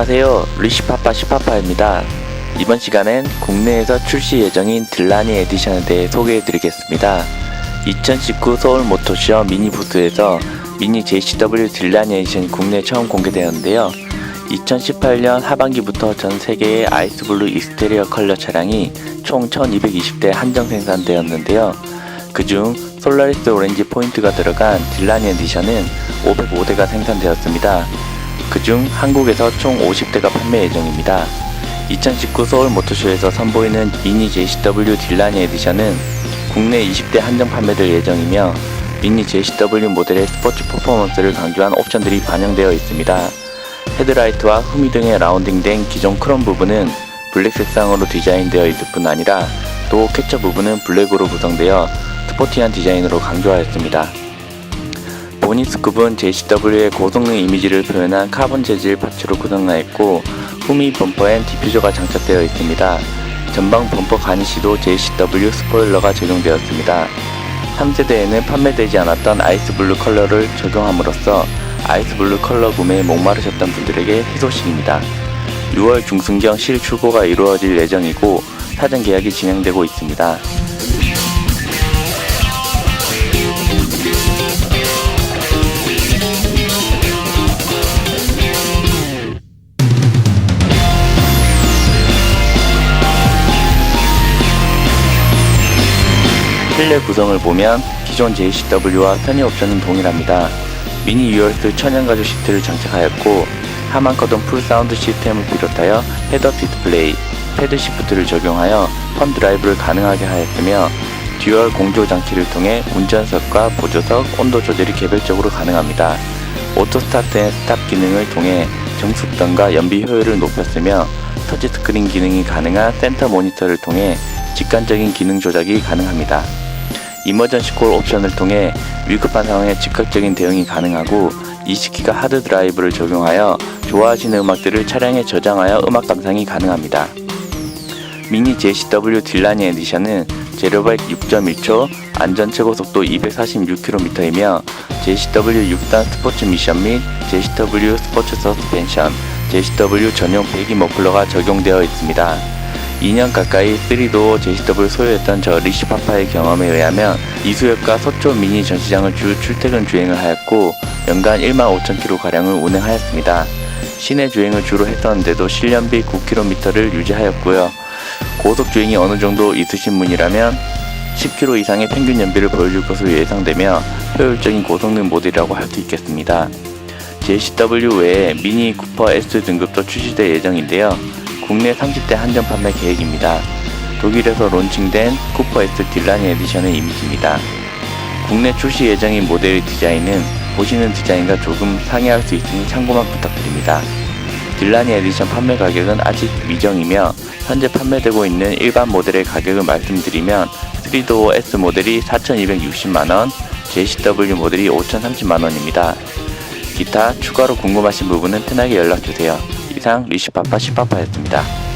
안녕하세요. 리시파파 시파파입니다. 이번 시간엔 국내에서 출시 예정인 딜라니 에디션에 대해 소개해 드리겠습니다. 2019 서울 모토쇼 미니 부스에서 미니 JCW 딜라니 에디션이 국내에 처음 공개되었는데요. 2018년 하반기부터 전 세계의 아이스블루 익스테리어 컬러 차량이 총 1220대 한정 생산되었는데요. 그중 솔라리스 오렌지 포인트가 들어간 딜라니 에디션은 505대가 생산되었습니다. 그중 한국에서 총 50대가 판매 예정입니다. 2019 서울 모토쇼에서 선보이는 미니 JCW 딜라니 에디션은 국내 20대 한정 판매될 예정이며 미니 JCW 모델의 스포츠 퍼포먼스를 강조한 옵션들이 반영되어 있습니다. 헤드라이트와 후미 등의 라운딩된 기존 크롬 부분은 블랙 색상으로 디자인되어 있을 뿐 아니라 또 캐쳐 부분은 블랙으로 구성되어 스포티한 디자인으로 강조하였습니다. 보니 스쿱은 JCW의 고성능 이미지를 표현한 카본 재질 파츠로 구성하였고 후미 범퍼엔 디퓨저가 장착되어 있습니다. 전방 범퍼 가니시도 JCW 스포일러가 적용되었습니다. 3세대에는 판매되지 않았던 아이스블루 컬러를 적용함으로써 아이스블루 컬러 구매에 목마르셨던 분들에게 희소식입니다. 6월 중순경 실출고가 이루어질 예정이고 사전 계약이 진행되고 있습니다. 실내 구성을 보면 기존 JCW와 편의 옵션은 동일합니다. 미니 유얼스 천연 가죽 시트를 장착하였고 하만 커던 풀 사운드 시스템을 비롯하여 헤드업 디스플레이, 패드 시프트를 적용하여 펌 드라이브를 가능하게 하였으며 듀얼 공조 장치를 통해 운전석과 보조석 온도 조절이 개별적으로 가능합니다. 오토 스타트 앤 스탑 기능을 통해 정숙성과 연비 효율을 높였으며 터치스크린 기능이 가능한 센터 모니터를 통해 직관적인 기능 조작이 가능합니다. 이머전시 콜 옵션을 통해 위급한 상황에 즉각적인 대응이 가능하고 20기가 하드 드라이브를 적용하여 좋아하시는 음악들을 차량에 저장하여 음악 감상이 가능합니다. 미니 JCW 딜라니 에디션은 제로백 6.1초, 안전 최고 속도 246km이며 JCW 6단 스포츠 미션 및 JCW 스포츠 서스펜션, JCW 전용 배기 머플러가 적용되어 있습니다. 2년 가까이 3도어 JCW 소유했던 저 리시파파의 경험에 의하면 이수역과 서초 미니 전시장을 주 출퇴근 주행을 하였고 연간 1만 5천 킬로 가량을 운행하였습니다. 시내 주행을 주로 했었는데도 실년비 9km를 유지하였고요. 고속 주행이 어느 정도 있으신 분이라면 10km 이상의 평균 연비를 보여줄 것으로 예상되며 효율적인 고성능 모델이라고 할 수 있겠습니다. JCW 외에 미니 쿠퍼 S 등급도 출시될 예정인데요. 국내 30대 한정 판매 계획입니다. 독일에서 론칭된 쿠퍼 S 딜라니 에디션의 이미지입니다. 국내 출시 예정인 모델의 디자인은 보시는 디자인과 조금 상이할 수 있으니 참고만 부탁드립니다. 딜라니 에디션 판매 가격은 아직 미정이며 현재 판매되고 있는 일반 모델의 가격을 말씀드리면 3도어 S 모델이 4,260만원, JCW 모델이 5,030만원입니다. 기타 추가로 궁금하신 부분은 편하게 연락주세요. 이상 리시파파 시파파였습니다.